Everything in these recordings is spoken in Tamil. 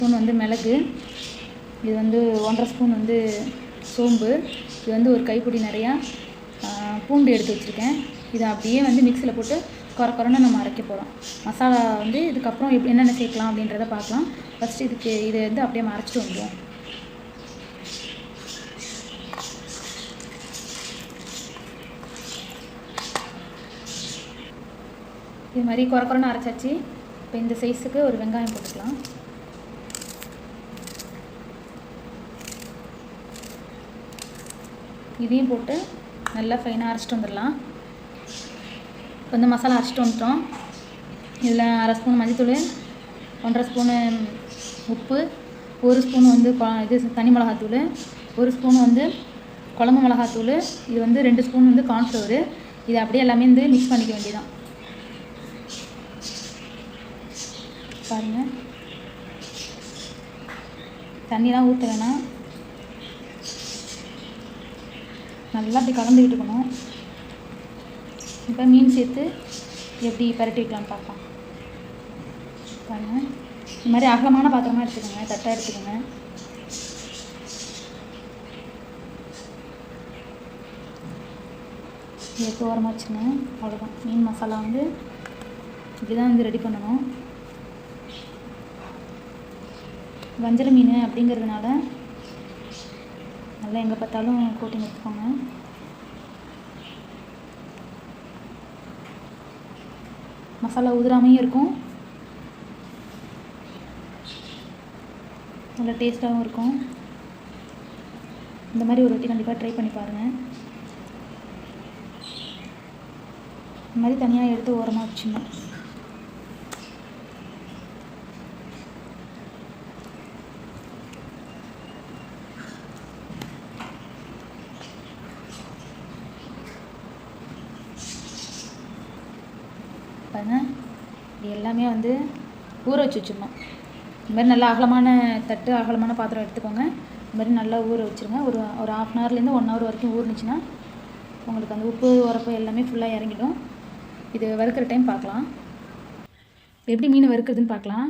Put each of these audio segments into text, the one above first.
ஸ்பூன் வந்து மிளகு இது வந்து ஒன்றரை ஸ்பூன் வந்து சோம்பு இது வந்து ஒரு கைப்பிடி நிறையா பூண்டு எடுத்து வச்சுருக்கேன். இதை அப்படியே வந்து மிக்சியில் போட்டு குறை குறைன்னு நம்ம அரைக்க போகிறோம் மசாலா வந்து இதுக்கப்புறம் எப்படி என்னென்ன சேர்க்கலாம் அப்படின்றத பார்க்கலாம். ஃபஸ்ட்டு இதுக்கு இதை வந்து அப்படியே மறைச்சிட்டு வந்துடுவோம். இது மாதிரி குறை குறைன்னு அரைச்சாச்சு. இப்போ இந்த சைஸுக்கு ஒரு வெங்காயம் போட்டுக்கலாம். இதையும் போட்டு நல்லா ஃபைனாக அரைச்சிட்டு வந்துடலாம். இப்போ வந்து மசாலா அரைச்சிட்டு வந்துட்டோம். இதில் அரை ஸ்பூன் மஞ்சத்தூள் ஒன்றரை ஸ்பூனு உப்பு ஒரு ஸ்பூன் வந்து இது தனி மிளகாத்தூள் ஒரு ஸ்பூன் வந்து குழம்பு மிளகாத்தூள் இது வந்து ரெண்டு ஸ்பூன் வந்து கார்ன்ஃப்ளவர் இது அப்படியே எல்லாமே வந்து மிக்ஸ் பண்ணிக்க வேண்டியதான் பாருங்கள் தண்ணிலாம் ஊற்ற வேணாம். நல்லா அப்படி கலந்துக்கிட்டு இருக்கணும். இப்போ மீன் சேர்த்து எப்படி பரட்டி வைக்கலாம்னு பார்க்கலாம். பாருங்க. இந்த மாதிரி அகலமான பாத்திரமா எடுத்துக்கோங்க. தட்டாக எடுத்துக்கோங்க. எடுத்து ஓரமாக வச்சுங்க அவ்வளோதான் மீன் மசாலா வந்து இப்படி தான் வந்து ரெடி பண்ணணும். வஞ்சர மீன் அப்படிங்கிறதுனால நல்லா எங்கே பார்த்தாலும் கோட்டிங் எடுத்துக்கோங்க மசாலா உதிராமையும் இருக்கும். நல்லா டேஸ்ட்டாகவும் இருக்கும். இந்த மாதிரி ஒரு ரொட்டி கண்டிப்பாக ட்ரை பண்ணி பாருங்கள் இந்த மாதிரி தனியாக எடுத்து ஓரமாக வச்சுங்க. பாருங்கள் இது எல்லாமே வந்து ஊற வச்சு வச்சிடணும். இந்த மாதிரி நல்லா அகலமான தட்டு அகலமான பாத்திரம் எடுத்துக்கோங்க. இந்த மாதிரி நல்லா ஊற வச்சுருங்க. ஒரு ஒரு ஹாஃப் அன் ஹவர்லேருந்து ஒன் ஹவர் வரைக்கும் ஊறுனுச்சுன்னா உங்களுக்கு அந்த உப்பு உரப்பு எல்லாமே ஃபுல்லாக இறங்கிடும். இது வறுக்கிற டைம் பார்க்கலாம். எப்படி மீன் வறுக்கிறதுன்னு பார்க்கலாம்.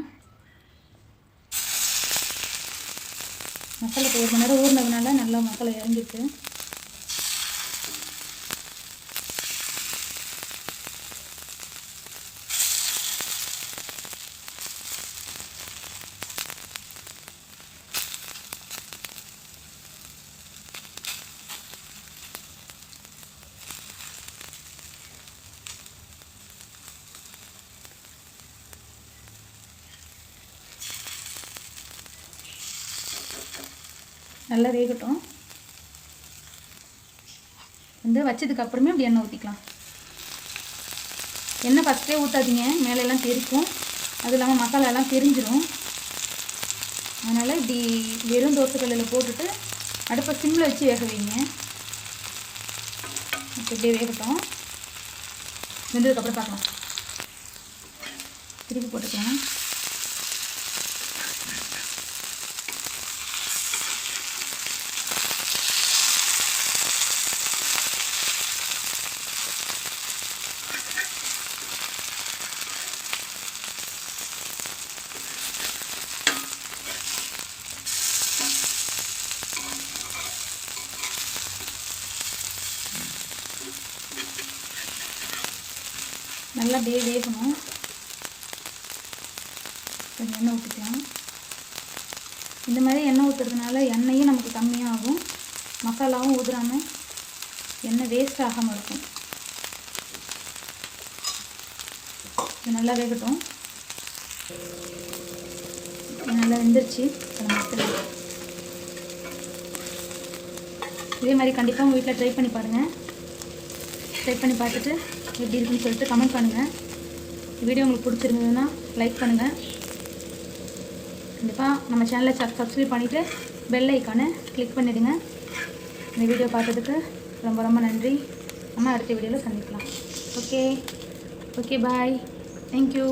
மசாலா ஒரு மணி நேரம் ஊறினதுனால நல்லா மசாலா இறங்கிருக்கு. நல்லா வேகட்டும். வந்து வச்சதுக்கு அப்புறமே அப்படி எண்ணெய் ஊற்றிக்கலாம் எண்ணெய் ஃபஸ்ட்டே ஊற்றாதீங்க மேலெல்லாம் தெரிக்கும். அது இல்லாமல் மசாலாலாம் தெரிஞ்சிடும் அதனால் இப்படி வெறும் தோசைக்கல்லில் போட்டுட்டு அடுப்பை சிம்மில் வச்சு வேக வைங்க. இப்படியே வேகட்டும். வெந்ததுக்கப்புறம் பார்க்கலாம். திருப்பி போட்டுக்கலாம். நல்லா அப்படியே வேகணும். கொஞ்சம் எண்ணெய் ஊற்றிக்கலாம் இந்த மாதிரி எண்ணெய் ஊற்றுறதுனால எண்ணெயும் நமக்கு கம்மியாக ஆகும் மசாலாவும் ஊதுறாமல் எண்ணெய் வேஸ்ட் ஆகாமல் இருக்கும். இது நல்லா வேகட்டும். நல்லா வெந்துருச்சு. இதே மாதிரி கண்டிப்பாக உங்கள் வீட்டில் ட்ரை பண்ணி பாருங்கள் ட்ரை பண்ணி பார்த்துட்டு எப்படி இருக்குன்னு சொல்லிட்டு கமெண்ட் பண்ணுங்கள் வீடியோ உங்களுக்கு பிடிச்சிருந்ததுன்னா லைக் பண்ணுங்கள் கண்டிப்பாக நம்ம சேனலை சப் சப்ஸ்கிரைப் பண்ணிவிட்டு பெல் ஐக்கானை கிளிக் பண்ணிவிடுங்க இந்த வீடியோ பார்த்ததுக்கு ரொம்ப ரொம்ப நன்றி. நம்ம அடுத்த வீடியோவில் சந்திக்கலாம். Okay okay bye thank you